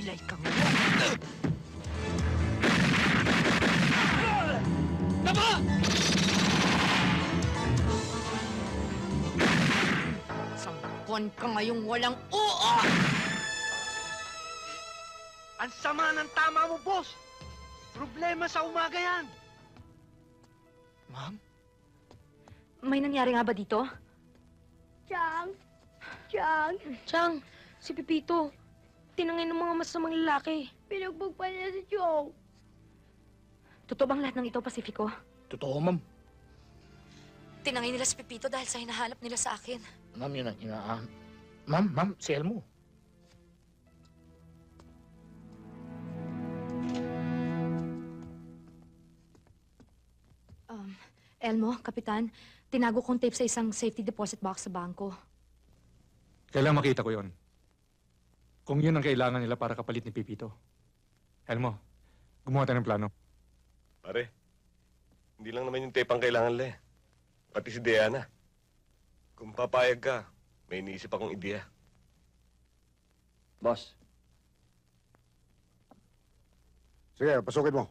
Pilay ka nga. Tama! Sampon ka ngayong walang oo! Ang sama ng tama mo, boss! Problema sa umaga yan! Ma'am? May nangyari nga ba dito? Chang! Chang! Chang, si Pipito. Tinangin ng mga masamang lalaki. Pinugbog pa niya si Chong. Totoo bang lahat ng ito, Pacifico? Totoo, ma'am. Tinangay nila si Pepito dahil sa hinahanap nila sa akin. Ma'am, yun ang inaan. Ma'am, ma'am, si Elmo. Um, Elmo, Kapitan, tinago kong tape sa isang safety deposit box sa bangko. Kailang makita ko yon. Kung yun ang kailangan nila para kapalit ni Pipito. Elmo, gumawa tayo ng plano. Pare, hindi lang naman yung tape ang kailangan le. Pati si Diana. Kung papayag ka, may iniisip akong ideya. Boss, Sige, pasukin mo.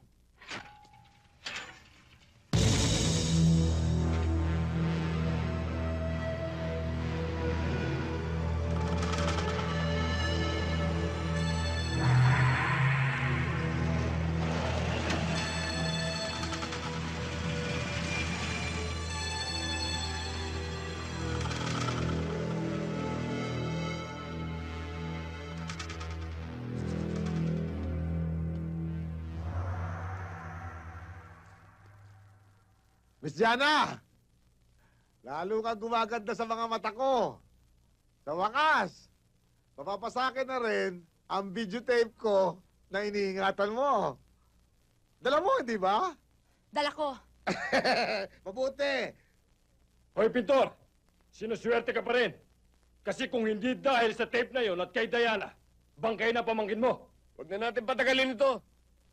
Miss Diana! Lalo kang gumaganda sa mga mata ko. Sa wakas, mapapasakin na rin ang videotape ko na iniingatan mo. Dala mo, di ba? Dala ko. Mabuti. Hoy, Pintor! Sinuswerte ka pa rin. Kasi kung hindi dahil sa tape na yon at kay Diana, bangkay na pamangkin mo. Huwag na natin patagalin ito.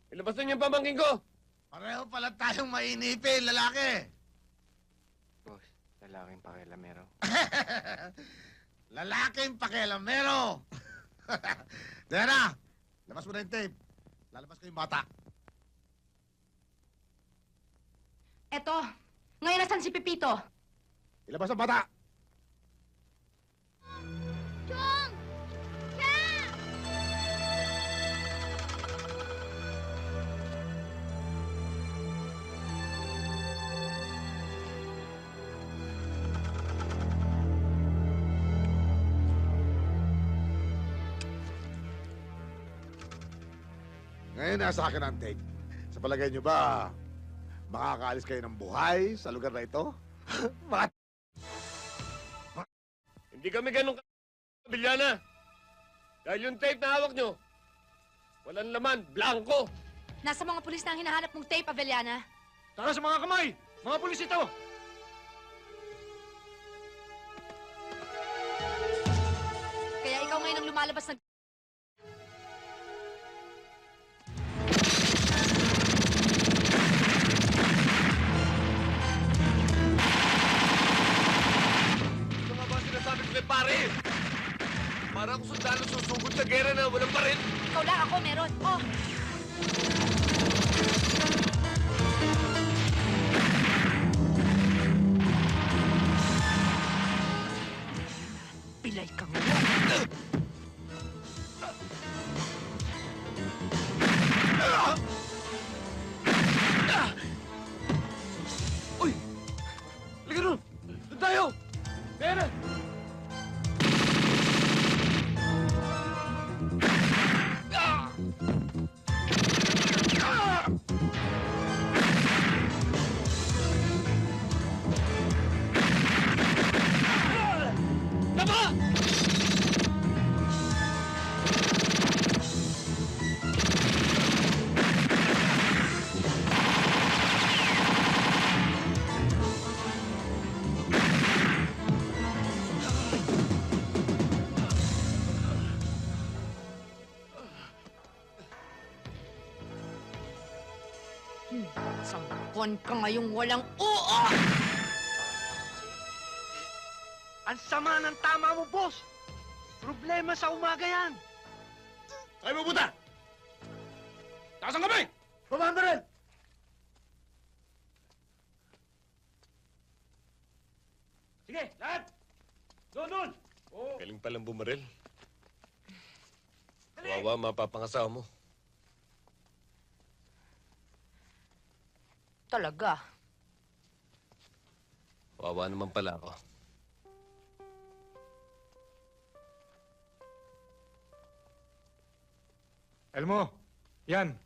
Ilabas na niyo ang pamangkin ko. Pareho pala tayong mainipin, lalaki. boss, lalaking pakilamero. Lalaking pakialamero. Diana, labas mo na yung tape. Lalabas ko yung bata. Eto, ngayon nasan si Pepito? Ilabas ang bata. Ngayon nasa akin ang tape. Sa palagay nyo ba, makakaalis kayo ng buhay sa lugar na ito? Mga Hindi kami ganun ka... Bilyana. Dahil yung tape na hawak nyo, walang laman, blanco. Nasa mga pulis na ang hinahanap mong tape, Avellana. Tara sa mga kamay! Mga pulis ito! Kaya ikaw ngayon ang lumalabas na... pare? Para ako sundalo susugod sa gera na walang pa rin. Ikaw lang, ako meron. Oh! Sampon ka ngayong walang oo! Ang sama ng tama mo, boss! Problema sa umaga yan! Ay, mabuta! Taas ang kamay! Bumanda rin! Sige, lahat! Doon, doon! Oo. Galing palang bumaril. Wawa, mapapangasawa mo. Talaga. Wawa naman pala ako. Elmo, yan.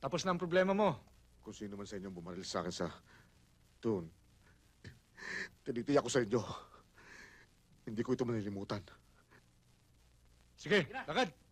Tapos na ang problema mo. Kung sino man sa inyo bumaril sa akin sa... Doon. Tinitiyak ko sa inyo. Hindi ko ito manilimutan. Sige, lakad.